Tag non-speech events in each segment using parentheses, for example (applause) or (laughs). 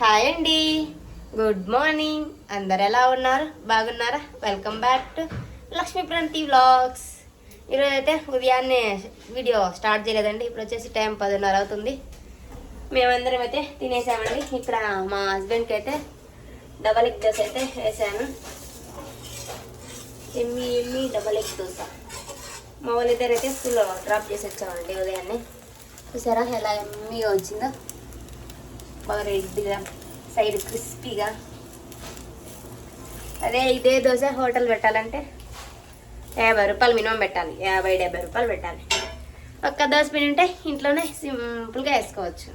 Hi అండి. Good morning అందరు ఎలా ఉన్నారు? బాగున్నారా? Welcome back to Lakshmi vlogs ఈరోజు అయితే ఉదయాన్నే వీడియో స్టార్ట్ చేయలేదండి. ఇప్పుడు వచ్చేసి టైం పదిన్నర అవుతుంది. మేమందరం అయితే తినేసామండి. ఇక్కడ మా హస్బెండ్కి అయితే డబల్ ఎగ్ దోశ అయితే వేసాను. ఎమ్మి ఎమ్మి డబల్ ఎగ్ దోశ. మా వాళ్ళిద్దరైతే స్కూల్లో డ్రాప్ చేసి వచ్చామండి ఉదయాన్నే. చూసారా ఎలా ఎమ్మిగా వచ్చిందో? బాగా రెడ్డిగా సైడ్ క్రిస్పీగా. అదే ఇదే దోశ హోటల్ పెట్టాలంటే యాభై రూపాయలు మినిమం పెట్టాలి. యాభై డెబ్బై రూపాయలు పెట్టాలి. ఒక్క దోశ పిండి ఉంటే ఇంట్లోనే సింపుల్గా వేసుకోవచ్చు.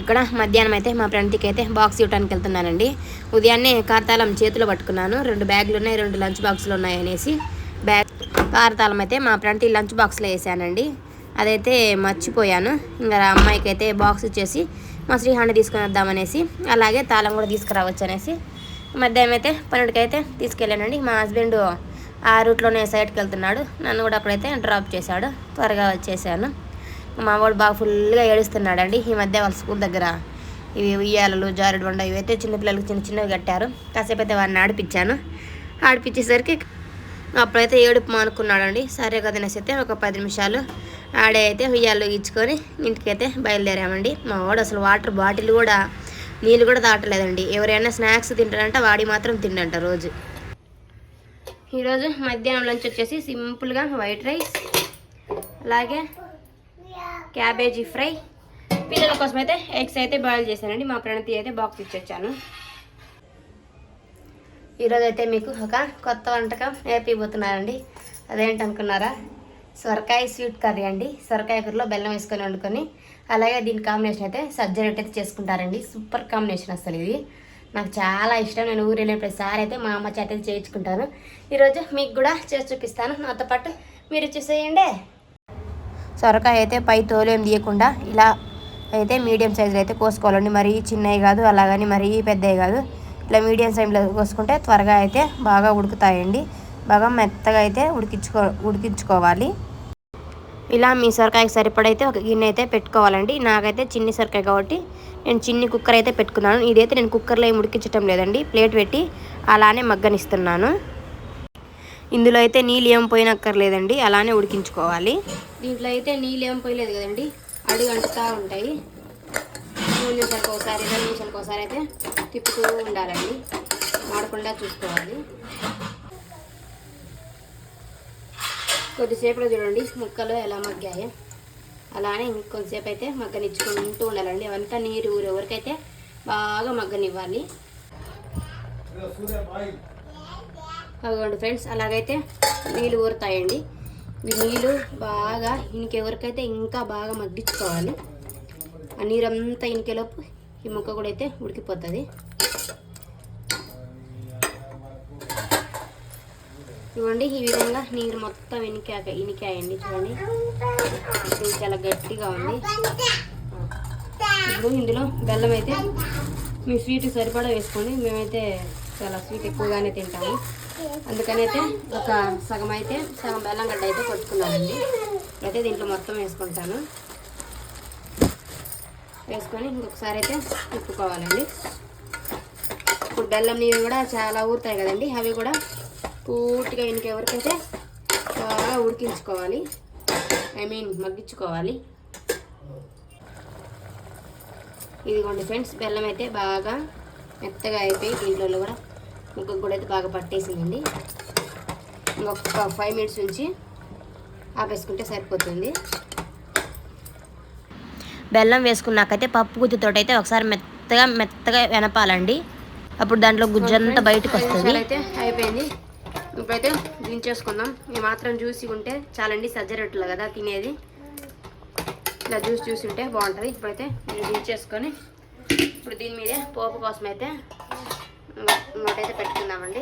ఇక్కడ మధ్యాహ్నం అయితే మా ఫ్రెండ్కి అయితే బాక్స్ ఇవ్వడానికి వెళ్తున్నానండి. ఉదయాన్నే కార్తాలం చేతిలో పట్టుకున్నాను. రెండు బ్యాగులు ఉన్నాయి రెండు లంచ్ బాక్సులు ఉన్నాయి అనేసి బ్యాగ్ కార్తాలం అయితే మా ఫ్రెండ్ లంచ్ బాక్స్లో వేసానండి. అదైతే మర్చిపోయాను. ఇంకా అమ్మాయికి అయితే బాక్స్ ఇచ్చేసి మా శ్రీహాండి తీసుకొని వద్దామనేసి అలాగే తాళం కూడా తీసుకురావచ్చు అనేసి మధ్యాహ్నం అయితే పన్నెండుకి అయితే తీసుకెళ్ళానండి. మా హస్బెండ్ ఆ రూట్లోనే సైడ్కి వెళ్తున్నాడు నన్ను కూడా అక్కడైతే డ్రాప్ చేశాడు. త్వరగా వచ్చేసాను. మా వాడు బాగా ఫుల్గా ఏడుస్తున్నాడండి. ఈ మధ్య వాళ్ళ స్కూల్ దగ్గర ఇవి ఉయ్యాలలు జారుడు బండ ఇవైతే చిన్నపిల్లలకి చిన్న చిన్నవి కట్టారు. కాసేపు అయితే వాడిని ఆడిపించాను ఆడిపించేసరికి అప్పుడైతే ఏడుపు మానుకున్నాడండి. సరే కదా అనేసి అయితే ఒక పది నిమిషాలు ఆడే అయితే ఉయ్యాలు ఇచ్చుకొని ఇంటికైతే బయలుదేరామండి. మా వాడు అసలు వాటర్ బాటిల్ కూడా నీళ్ళు కూడా దాటలేదండి ఎవరైనా స్నాక్స్ తింటారంటే వాడి మాత్రం తిండంట రోజు. ఈరోజు మధ్యాహ్నం లంచ్ వచ్చేసి సింపుల్గా వైట్ రైస్ అలాగే క్యాబేజీ ఫ్రై. పిల్లల కోసం అయితే ఎగ్స్ అయితే బాయిల్ చేశానండి. మా ప్రణతి అయితే బాక్స్ ఇచ్చొచ్చాను ఈరోజు అయితే మీకు ఒక కొత్త వంటకం నేర్పిపోతున్నానండి అదేంటనుకున్నారా? సొరకాయ స్వీట్ కర్రీ అండి. సొరకాయ కూరలో బెల్లం వేసుకొని వండుకొని అలాగే దీని కాంబినేషన్ అయితే సజ్జ రొట్టె అయితే చేసుకుంటారండి. సూపర్ కాంబినేషన్ అసలు ఇది. నాకు చాలా ఇష్టం. నేను ఊరు వెళ్ళిన ప్రతిసారి అయితే మా అమ్మ చేత చేయించుకుంటాను. ఈరోజు మీకు కూడా చేసి చూపిస్తాను. నాతో పాటు మీరు చూసేయండి. సొరకాయ అయితే పై తోలేం తీయకుండా ఇలా అయితే మీడియం సైజులో అయితే కోసుకోవాలండి. మరీ చిన్నవి కాదు అలాగని మరీ పెద్దవి కాదు. ఇట్లా మీడియం సైజ్లో కోసుకుంటే త్వరగా అయితే బాగా ఉడుకుతాయండి. బాగా మెత్తగా అయితే ఉడికించుకో ఉడికించుకోవాలి. ఇలా మీ సొరకాయకి సరిపడైతే ఒక గిన్నె అయితే పెట్టుకోవాలండి. నాకైతే చిన్ని సొరకాయ కాబట్టి నేను చిన్ని కుక్కర్ అయితే పెట్టుకున్నాను. ఇదైతే నేను కుక్కర్లో ఏం ఉడికించడం లేదండి. ప్లేట్ పెట్టి అలానే మగ్గనిస్తున్నాను. ఇందులో అయితే నీళ్ళు ఏం పోయినక్కర్లేదండి. అలానే ఉడికించుకోవాలి. దీంట్లో అయితే నీళ్ళు ఏం పోయలేదు కదండి. అడుగు అంటుతూ ఉంటాయి. మూడు నిమిషాలకు ఒకసారి రెండు నిమిషాలకు ఒకసారి అయితే తిప్పుతూ ఉండాలండి. మాడకుండా చూసుకోవాలి. కొద్దిసేపులో చూడండి ముక్కలు ఎలా మగ్గాయో. అలానే ఇంకొంతసేపు అయితే మగ్గనిచ్చుకుంటూ ఉండాలండి. అవంతా నీరు ఊరే బాగా మగ్గనివ్వాలి. అవ్వండి ఫ్రెండ్స్ అలాగైతే నీళ్ళు ఊరుతాయండి. నీళ్ళు బాగా ఇంకెవరికైతే ఇంకా బాగా మగ్గించుకోవాలి. ఆ నీరంతా ఇనికేలోపు ఈ ముక్క కూడా అయితే ఉడికిపోతుంది. ఇవ్వండి ఈ విధంగా నీరు మొత్తం ఇనికాక ఇనికాయండి చూడండి. ఇది చాలా గట్టిగా ఉంది. ఇప్పుడు ఇందులో బెల్లం అయితే మీ స్వీట్ సరిపడా వేసుకోండి. మేమైతే చాలా స్వీట్ ఎక్కువగానే తింటాము. అందుకని అయితే ఒక సగం అయితే సగం బెల్లం గడ్డ అయితే కొట్టుకున్నానండి. అయితే దీంట్లో మొత్తం వేసుకుంటాను. వేసుకొని ఇంకొకసారి అయితే తిప్పుకోవాలండి. ఇప్పుడు బెల్లం నీరు కూడా చాలా ఊరుతాయి కదండి. అవి కూడా పూర్తిగా ఇంకే ఎవరికైతే బాగా ఉడికించుకోవాలి. ఐ మీన్ మగ్గించుకోవాలి. ఇదిగోండి ఫ్రెండ్స్ బెల్లం అయితే బాగా మెత్తగా అయిపోయి దీంట్లో కూడా ఇంకొక కూడా అయితే బాగా పట్టేసిందండి. ఇంకొక ఫైవ్ మినిట్స్ నుంచి ఆపేసుకుంటే సరిపోతుంది. బెల్లం వేసుకున్నాకైతే పప్పు గుజ్జుతో అయితే ఒకసారి మెత్తగా మెత్తగా వెనపాలండి. అప్పుడు దాంట్లో గుజ్జంతా బయటకు వస్తుంది అయితే అయిపోయింది. ఇప్పుడైతే దించేసుకుందాం. ఈ మాత్రం జ్యూసీ ఉంటే చాలండి సజ్జ రొట్టెలు కదా తినేది. ఇలా జ్యూస్ జ్యూస్ ఉంటే బాగుంటుంది. ఇప్పుడైతే నేను దించేసుకొని ఇప్పుడు దీని మీదే పోపు కోసం అయితే ఇంకో- ఇంకోటైతే పెట్టుకుందామండి.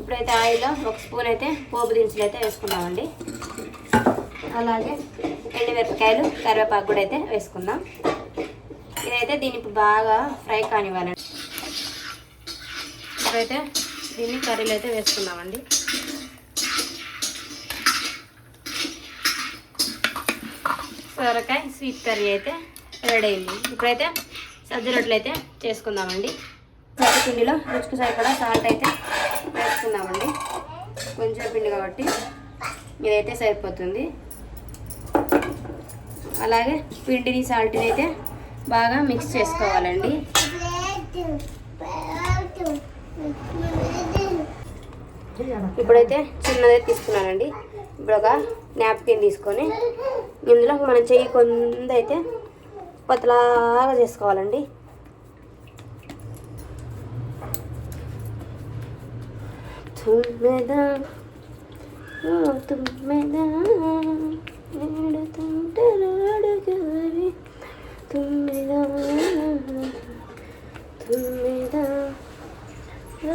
ఇప్పుడైతే ఆయిల్లో ఒక స్పూన్ అయితే పోపు దినుసులు అయితే వేసుకుందామండి. అలాగే ఎండుమిరపకాయలు కరివేపాకు కూడా అయితే వేసుకుందాం. ఇదైతే దీన్ని ఇప్పుడు బాగా ఫ్రై కానివ్వాలండి. ఇప్పుడైతే దీన్ని కర్రీలో అయితే వేసుకుందామండి. సొరకాయ స్వీట్ కర్రీ అయితే రెడీ అయింది. ఇప్పుడైతే సజ్జ రొట్టెలు అయితే చేసుకుందామండి. సజ్జ పిండిలో రుచికి సరిపడా సాల్ట్ అయితే వేసుకుందామండి. కొంచెం పిండి కాబట్టి ఇదైతే సరిపోతుంది. అలాగే పిండిని సాల్ట్ని అయితే బాగా మిక్స్ చేసుకోవాలండి. ఇప్పుడైతే చిన్నదే తీసుకున్నానండి. ఇప్పుడు ఒక నాప్కిన్ తీసుకొని ఇందులో మనం చెయ్యి కొందైతే పతలాగా చేసుకోవాలండి. తుమ్మెదా తుమ్మెదా. ఏడుతుంటరాడుగారి తుమ్మెద తుమ్మెద ఓ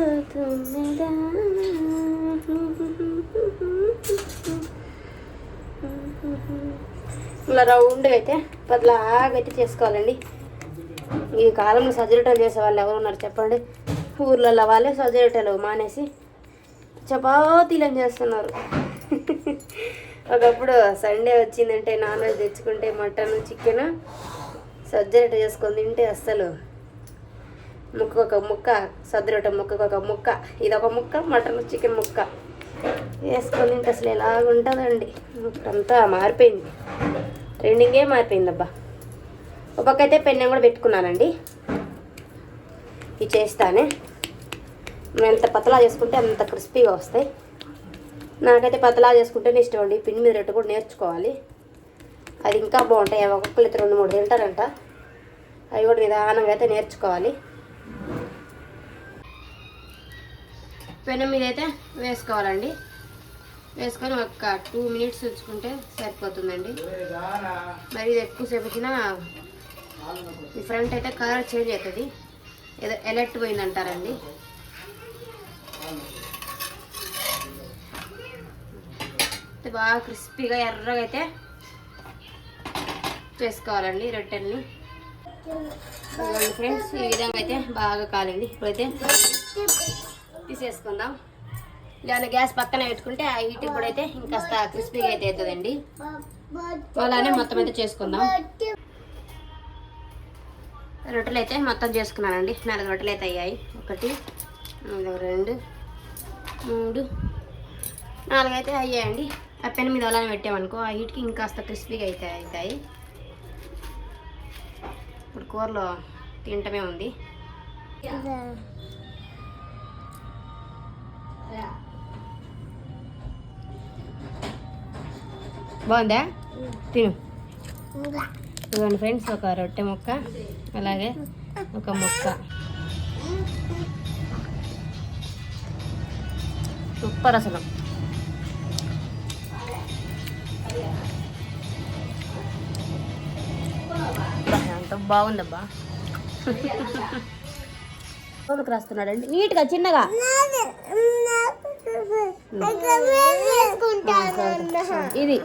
ఇలా రౌండ్గా అయితే పతలాగా చేసుకోవాలండి ఈ కాలంలో సజ్జరటలు చేసే వాళ్ళు ఎవరు ఉన్నారు చెప్పండి ఊర్లలో వాళ్ళే సజ్జరటలు మానేసి చపాతీలను చేస్తున్నారు ఒకప్పుడు సండే వచ్చిందంటే నాన్ వెజ్ తెచ్చుకుంటే మటన్ చికెన్ సజ్జరట చేసుకొని తింటే అస్సలు ముక్క ఒక ముక్క సద్దరట ముక్కకు ఒక ముక్క. ఇది ఒక ముక్క మటన్ చికెన్ ముక్క. వేసుకొని తింటే అసలు ఎలాగుంటుందండి? అంతా మారిపోయింది. ట్రెండింగే మారిపోయింది అబ్బా ఒక పక్క అయితే పెన్ను కూడా పెట్టుకున్నానండి. ఇవి చేస్తానే. మనం ఎంత పతలా చేసుకుంటే అంత క్రిస్పీగా వస్తాయి. నాకైతే పతలా చేసుకుంటేనే ఇష్టం అండి. పిండి మీద రెట్టు కూడా నేర్చుకోవాలి. అది ఇంకా బాగుంటాయి. ఒక్కొక్కరు అయితే రెండు మూడు తింటారంట. అవి కూడా నిదానంగా అయితే నేర్చుకోవాలి. పెనం మీద అయితే వేసుకోవాలండి. వేసుకొని ఒక టూ మినిట్స్ ఉంచుకుంటే సరిపోతుందండి. మరి ఇది ఎక్కువసేపు వచ్చినా ఈ ఫ్రంట్ అయితే కలర్ చేంజ్ అవుతుంది. ఏదో ఎలర్ట్ పోయిందంటారండి. అయితే బాగా క్రిస్పీగా ఎర్రగా అయితే చేసుకోవాలండి రొట్టెల్ని. ఫ్రెండ్స్ ఈ విధంగా అయితే బాగా కాలింది. ఇప్పుడైతే తీసేసుకుందాం. లేదా గ్యాస్ పక్కన పెట్టుకుంటే ఆ హీట్ ఇప్పుడైతే ఇంకాస్త క్రిస్పీగా అయితే అవుతుందండి. అలానే మొత్తం అయితే చేసుకుందాం. రొట్టెలు అయితే మొత్తం చేసుకున్నానండి. నాలుగు రొట్టెలు అయితే అయ్యాయి. ఒకటి నాలుగు, రెండు మూడు నాలుగు అయితే అయ్యాయండి. ఆ పెన్ మీద అలానే పెట్టామనుకో ఆ హీట్కి ఇంకాస్త క్రిస్పీగా అయితే అవుతాయి. ఇప్పుడు కూరలో తింటమే ఉంది. బాగుందా? తిను. ఇదిగోండి ఫ్రెండ్స్ ఒక రొట్టె ముక్క అలాగే ఒక ముక్క. సూపర్ అసలు. బాగుందబ్బా. రోజుకు రాస్తున్నాడండి. నీట్గా చిన్నగా. ఇది.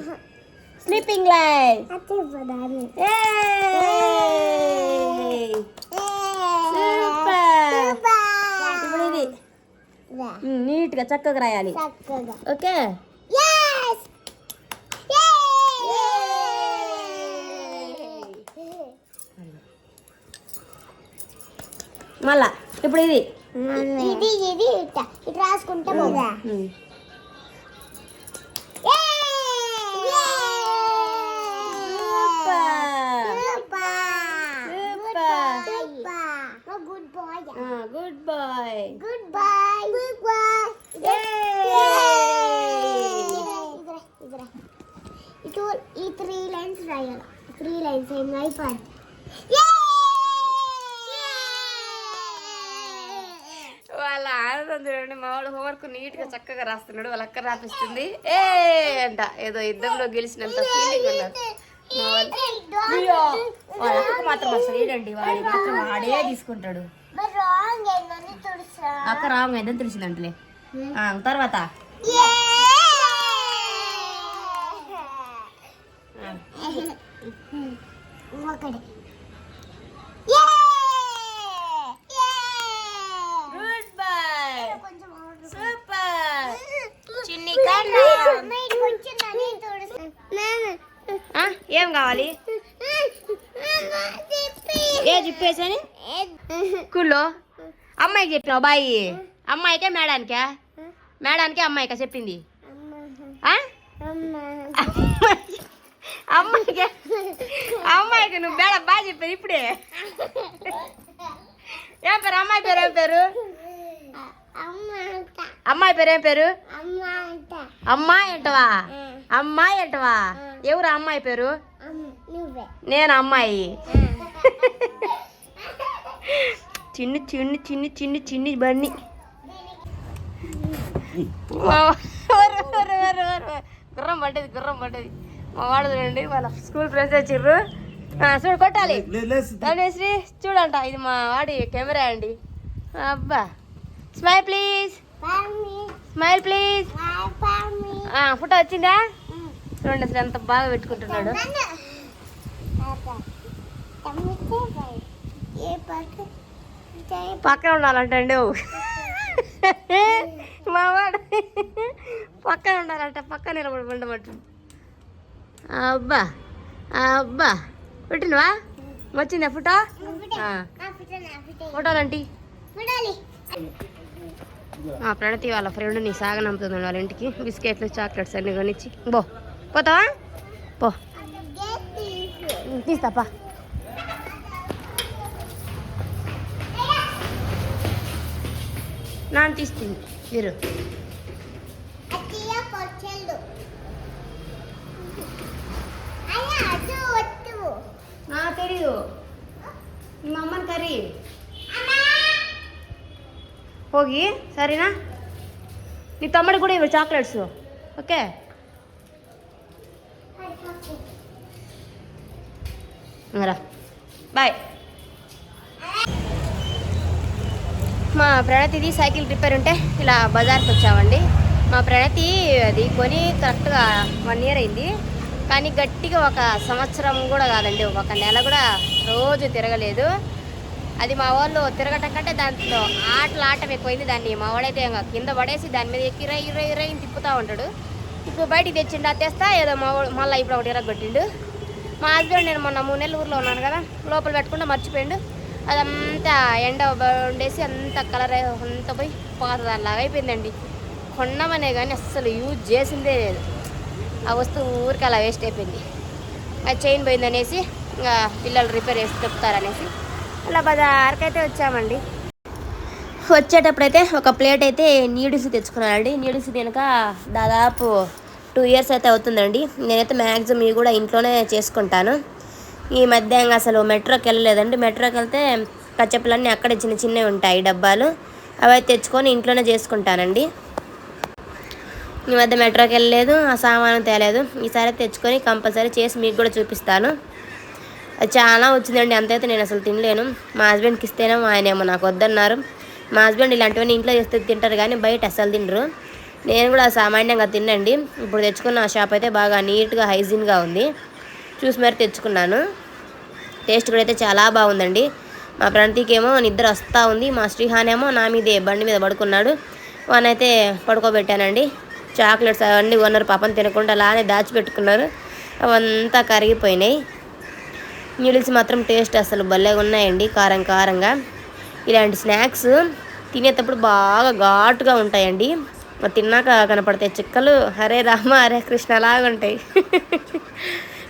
Sleeping line. ఇప్పుడు ఇది. నీట్గా చక్కగా రాయాలి. ఓకే? మళ్ళా ఇప్పుడు ఇది ఇది ఇది ఇట్ట ఇటు రాసుకుంటే పోదా ఉమ్. Good boy good boy good boy good boy ఇటు ఈ త్రీ లైన్స్ రాయాలి త్రీ లైన్స్ ఏం అయిపోయి ఆనందం చూడండి మా వాడు హోంవర్క్ నీట్గా చక్కగా రాస్తున్నాడు వాళ్ళ అక్క రాపిస్తుంది. ఏ అంట ఏదో యుద్ధంలో గెలిచినంత ఫీలింగ్ ఉన్నారు వాళ్ళు అక్కకు మాత్రం అసలు ఏంటండి వాడి మాత్రం వాడే తీసుకుంటాడు. ఏందని అక్క రాంగ్ అయిందని తెలిసిందంటలే ఆ, తర్వాత? ఆ, (laughs) ఒకటి గుడ్ బై కొంచెం సూపర్ చిన్ని కొంచెం ఆ, ఏం కావాలి? ఏ చెప్పేసని స్కూల్లో అమ్మాయికి చెప్పినావు బాయి. అమ్మాయికే మేడానికా? మేడానికే అమ్మాయికా చెప్పింది? ఆ? అమ్మాయికి. నువ్వు మేడం బాగా చెప్పారు ఇప్పుడే. ఏం పేరు? అమ్మాయి పేరు ఏం పేరు? అమ్మాయి పేరు ఏం పేరు? అమ్మాయి అంటవా? అమ్మాయి అంటవా? ఎవరు అమ్మాయి పేరు? నువ్వే. నేను అమ్మాయి. చిన్ని చిన్ని చిన్ని చిన్ని చిన్ని బండి. గుర్రం పడ్డది గుర్రం పడ్డది. మా వాడు చూడండి వాళ్ళ స్కూల్ ఫ్రెండ్స్ వచ్చిర్రు. చూడు కొట్టాలి. ధనేశ్రీ చూడంట ఇది మా వాడి కెమెరా అండి. అబ్బా. Smile please smile please photo వచ్చిందా? చూడండి అసలు ఎంత బాగా పెట్టుకుంటున్నాడు. పక్కన ఉండాలంటండి మా వాడు. పక్కన ఉండాలంట పక్కన నిలబడి ఉండబట్టు అబ్బా అబ్బా. పెట్టినవా? వచ్చిందా ఫోటో? ఆ, ఫోటోలంటి మా ప్రణతి వాళ్ళ ఫ్రెండ్ని సాగనంపుతుంది వాళ్ళ ఇంటికి. బిస్కెట్లు చాక్లెట్స్ అన్ని కొనిచ్చి. బో పోతావా? పో. తీస్తాపా నాన్న తీస్తుంది మీరు నా మా అమ్మని కర్రీ. ಹೋಗಿ ಸರಿನಾ నీ తమ్ముడు కూడా ఇవ్వు చాక్లెట్స్ ఓకే రా బాయ్ మా ప్రణతిది సైకిల్ రిపేర్ ఉంటే ఇలా బజార్కి వచ్చామండి మా ప్రణతి అది కొని కరెక్ట్గా వన్ ఇయర్ అయింది కానీ గట్టిగా ఒక సంవత్సరం కూడా కాదండి ఒక నెల కూడా రోజు తిరగలేదు అది మా వాళ్ళు తిరగటం కంటే దాంట్లో ఆటలు ఆటం ఎక్కువైంది దాన్ని. మా వాడైతే ఇంకా కింద పడేసి దాని మీద ఎక్కి రై ఇరై రై తిప్పుతూ ఉంటాడు. ఇప్పుడు బయటికి తెచ్చిండు అది తెస్తా ఏదో మా వాడు మళ్ళీ ఇప్పుడు ఒకటి ఇరగొట్టిండు మా హస్బెండ్ నేను మొన్న మూడు నెలలు ఊర్లో ఉన్నాను కదా లోపల పెట్టకుండా మర్చిపోయిండు. అదంతా ఎండ ఉండేసి అంత కలర్ అంత పోయి పాత అయిపోయిందండి. కొన్నామనే కానీ అస్సలు యూజ్ చేసిందే లేదు. ఆ వస్తువు ఊరికి అలా వేస్ట్ అయిపోయింది. ఆ చైన్ పోయిందనేసి ఇంకా పిల్లలు రిపేర్ చేసి చెప్తారనేసి అలా బజార్కి అయితే వచ్చామండి. వచ్చేటప్పుడైతే ఒక ప్లేట్ అయితే నీడిల్స్ తెచ్చుకున్నానండి. నీడిల్స్ తినక దాదాపు టూ ఇయర్స్ అయితే అవుతుందండి. నేనైతే మ్యాక్సిమం ఇవి కూడా ఇంట్లోనే చేసుకుంటాను. ఈ మధ్య అసలు మెట్రోకి వెళ్ళలేదండి. మెట్రోకి వెళ్తే కచ్చప్పులన్నీ అక్కడే చిన్న చిన్నవి ఉంటాయి డబ్బాలు. అవి అయితే తెచ్చుకొని ఇంట్లోనే చేసుకుంటానండి. ఈ మధ్య మెట్రోకి వెళ్ళలేదు ఆ సామాను తేలేదు. ఈసారి తెచ్చుకొని కంపల్సరీ చేసి మీకు కూడా చూపిస్తాను. అది చాలా వచ్చిందండి. అంతైతే నేను అసలు తినలేను. మా హస్బెండ్కి ఇస్తేనే ఆయన ఏమో నాకు వద్దన్నారు. మా హస్బెండ్ ఇలాంటివన్నీ ఇంట్లో చేస్తే తింటారు కానీ బయట అసలు తినరు. నేను కూడా సామాన్యంగా తినండి ఇప్పుడు తెచ్చుకున్న షాప్ అయితే బాగా నీట్గా హైజీన్గా ఉంది. చూసి మరి తెచ్చుకున్నాను. టేస్ట్ కూడా అయితే చాలా బాగుందండి. మా ప్రణతికేమో నిద్ర వస్తూ ఉంది. మా శ్రీహానేమో నా మీదే బండి మీద పడుకున్నాడు. వానైతే పడుకోబెట్టానండి. చాక్లెట్స్ అవన్నీ కొన్నారు పాపం తినకుండా అలానే దాచిపెట్టుకున్నారు. అవంతా కరిగిపోయినాయి. నూడిల్స్ మాత్రం టేస్ట్ అసలు భలేగా ఉన్నాయండి కారం కారంగా. ఇలాంటి స్నాక్స్ తినేటప్పుడు బాగా ఘాటుగా ఉంటాయండి. మరి తిన్నాక కనపడతాయి చిక్కలు హరే రామ హరే కృష్ణ లాగా ఉంటాయి.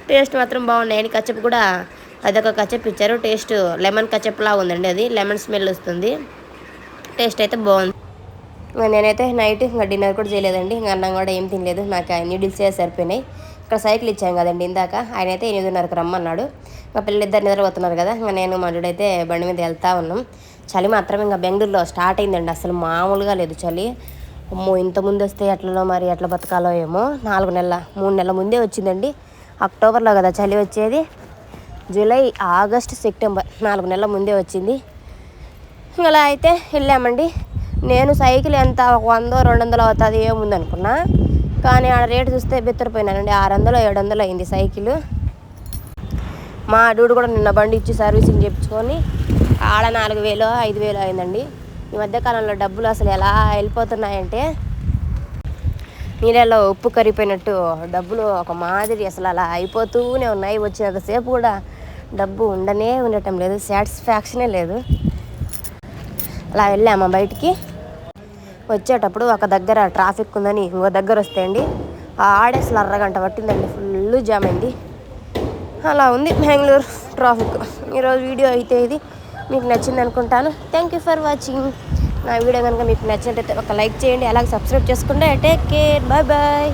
టేస్ట్ మాత్రం బాగున్నాయండి కచ్చప్ కూడా అదొక కచ్చప్ ఇచ్చారు. టేస్ట్ లెమన్ కచ్చప్ లాగా ఉందండి అది. లెమన్ స్మెల్ వస్తుంది. టేస్ట్ అయితే బాగుంది. నేనైతే నైట్ ఇంకా డిన్నర్ కూడా చేయలేదండి. ఇంకా అన్నం కూడా ఏం తినలేదు. నాకు ఆ నూడిల్స్ సరిపోయినాయి. ఇక్కడ సైకిల్ ఇచ్చాం కదండి ఇందాక. ఆయన అయితే ఎనిమిదిన్నరకు రమ్మన్నాడు. మా పిల్లలు ఇద్దరు నిద్రపోతున్నారు కదా. ఇంకా నేను మనుడైతే బండి మీద వెళ్తా ఉన్నాం. చలి మాత్రం ఇంకా బెంగళూరులో స్టార్ట్ అయిందండి. అసలు మామూలుగా లేదు చలి. అమ్మో ఇంత ముందు వస్తే ఎట్లలో మరి ఎట్లా బతకాలో ఏమో. నాలుగు నెలల మూడు నెలల ముందే వచ్చిందండి. అక్టోబర్లో కదా చలి వచ్చేది. జూలై ఆగస్ట్ సెప్టెంబర్ నాలుగు నెలల ముందే వచ్చింది. అలా అయితే వెళ్ళామండి. నేను సైకిల్ ఎంత ఒక వందో రెండు వందలు అవుతుంది ఏముంది అనుకున్నా కానీ ఆడ రేటు చూస్తే బెత్తరిపోయినానండి ఆరు వందలు ఏడు వందలు అయింది సైకిల్. మా డూడు కూడా నిన్న బండి ఇచ్చి సర్వీసింగ్ చేయించుకొని ఆడ నాలుగు వేలు ఐదు వేలు అయిందండి. ఈ మధ్యకాలంలో డబ్బులు అసలు ఎలా వెళ్ళిపోతున్నాయంటే నీళ్ళలో ఉప్పు కరిగిపోయినట్టు డబ్బులు ఒక మాదిరి అసలు అలా అయిపోతూనే ఉన్నాయి. వచ్చేంతసేపు కూడా డబ్బు ఉండనే ఉండటం లేదు సాటిస్ఫాక్షనే లేదు. అలా వెళ్ళామా బయటికి? వచ్చేటప్పుడు ఒక దగ్గర ట్రాఫిక్ ఉందని ఇంకో దగ్గర వస్తే అండి ఆ అసలు అరగంట పట్టిందండి ఫుల్ జామ్ అయింది అలా ఉంది బెంగళూరు ట్రాఫిక్ ఈరోజు వీడియో అయితే ఇది. మీకు నచ్చింది అనుకుంటాను. థ్యాంక్ యూ ఫర్ వాచింగ్ నా వీడియో కనుక మీకు నచ్చినట్టయితే ఒక లైక్ చేయండి అలాగే సబ్స్క్రైబ్ చేసుకుంటే టేక్ కేర్ బాయ్ బాయ్